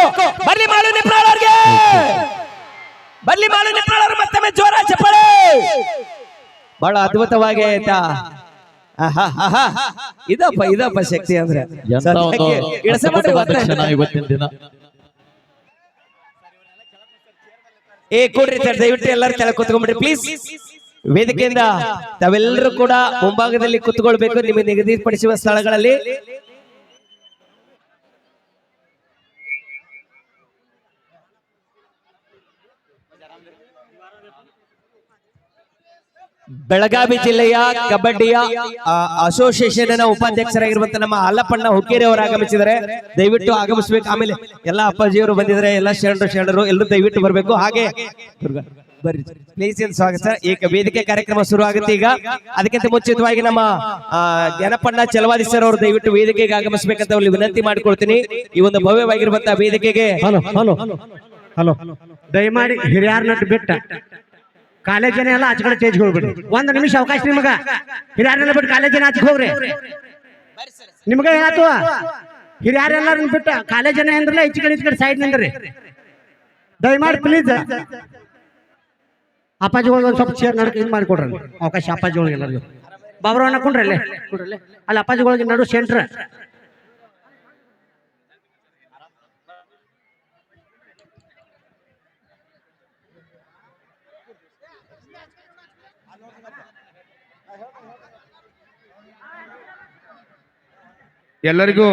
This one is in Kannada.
ಮಾಡಬೇಕು ಬರ್ಲಿ ಮಾಡು ನಿಪ್ರಾಳವ್ರಿಗೆ ಬರ್ಲಿ ಮಾಡು ನಿಪ್ರಾಳವ್ರು ಮತ್ತೊಮ್ಮೆ ಜೋರ ಚಪ್ಪಳೆ ಬಹಳ ಅದ್ಭುತವಾಗಿ ಆಯ್ತಾ. ಇದಪ್ಪ ಇದಪ್ಪ ಶಕ್ತಿ ಅಂದ್ರೆ. ಇವತ್ತಿನ ದಿನ. ಏ ಕೂಡ್ರಿ ಸರ್ ದಯವಿಟ್ಟು ಎಲ್ಲರೂ ಕೆಳಗೆ ಕುತ್ಕೊಂಡ್ಬಿಡ್ರಿ ಪ್ಲೀಸ್ ವೇದಿಕೆಯಿಂದ ತಾವೆಲ್ಲರೂ ಕೂಡ ಮುಂಭಾಗದಲ್ಲಿ ಕುತ್ಕೊಳ್ಬೇಕು ನಿಮಗೆ ನಿಗದಿಪಡಿಸುವ ಸ್ಥಳಗಳಲ್ಲಿ. ಬೆಳಗಾವಿ ಜಿಲ್ಲೆಯ ಕಬಡ್ಡಿಯ ಅಸೋಸಿಯೇಷನ್ ಅಸೋಸಿಯೇಷನ್ ಉಪಾಧ್ಯಕ್ಷರಾಗಿರುವಂತ ನಮ್ಮ ಅಲ್ಲಪ್ಪಣ್ಣ ಹುಕ್ಕೇರಿ ಅವರು ಆಗಮಿಸಿದರೆ ದಯವಿಟ್ಟು ಆಗಮಿಸಬೇಕು. ಆಮೇಲೆ ಎಲ್ಲ ಅಪ್ಪಾಜಿಯವರು ಬಂದಿದ್ದಾರೆ. ಎಲ್ಲ ಶರಣರು ಶರಣರು, ಎಲ್ಲರೂ ದಯವಿಟ್ಟು ಬರಬೇಕು. ಹಾಗೆ ಬರ್ರಿ. ಪ್ಲೀಸ್ ಸ್ವಾಗತ. ಈಗ ವೇದಿಕೆ ಕಾರ್ಯಕ್ರಮ ಶುರು ಆಗುತ್ತೆ ಈಗ. ಅದಕ್ಕಿಂತ ಮುಂಚಿತವಾಗಿ ನಮ್ಮ ಜನಪಣ್ಣ ಚಲವಾದಿ ಸರ್ ಅವರು ದಯವಿಟ್ಟು ವೇದಿಕೆಗೆ ಆಗಮಿಸಬೇಕಂತ ವಿನಂತಿ ಮಾಡಿಕೊಳ್ತೀನಿ. ಈ ಒಂದು ಭವ್ಯವಾಗಿರುವಂತಹ ವೇದಿಕೆಗೆ ಹಲೋ. ದಯಮಾಡಿ ಹಿರಿಯಾರ್ ನಟ್ ಬಿಟ್ಟ. ಕಾಲೇಜನ್ನೇ ಎಲ್ಲ ಆಚೆ ಕಡೆ ಚೇಂಜ್ ಹೋಗ್ಬಿಡಿ ಒಂದು ನಿಮಿಷ ಅವಕಾಶ ನಿಮಗ. ಹಿರಿಯಾರನ್ನೆಲ್ಲ ಬಿಟ್ಟು ಕಾಲೇಜನ್ನ ಆಚೆ ಹೋಗ್ರಿ. ನಿಮ್ಗ ಏನಾಯ್ತು? ಹಿರಿಯಾರೆಲ್ಲಾರನ್ನ ಬಿಟ್ಟ. ಕಾಲೇಜಿನ ಅಂದ್ರಲ್ಲ ಈಚೆ ಕಡೆ ಈಚೆ ಕಡೆ ಸೈಡ್ ನಿಂದ್ರಿ. ದಯಮಾಡಿ ಪ್ಲೀಸ್ ಅಪ್ಪಾಜಿಗಳಿಗೆ ಒಂದು ಸ್ವಲ್ಪ ಚೇರ್ ನಡ್ಕ ಇದು ಮಾಡಿಕೊಡ್ರಿ. ಅವಕಾಶ ಅಪ್ಪಾಜಿಗಳಿಗೆ ಎಲ್ಲರಿಗೂ. ಬಾಬರವನ್ನ ಕುಂಡ್ರಿ ಅಲ್ಲಿ. ಅಪ್ಪಾಜಿ ಒಳಗೆ ನಡು ಸೆಂಟ್ರ್ ಎಲ್ಲರಿಗೂ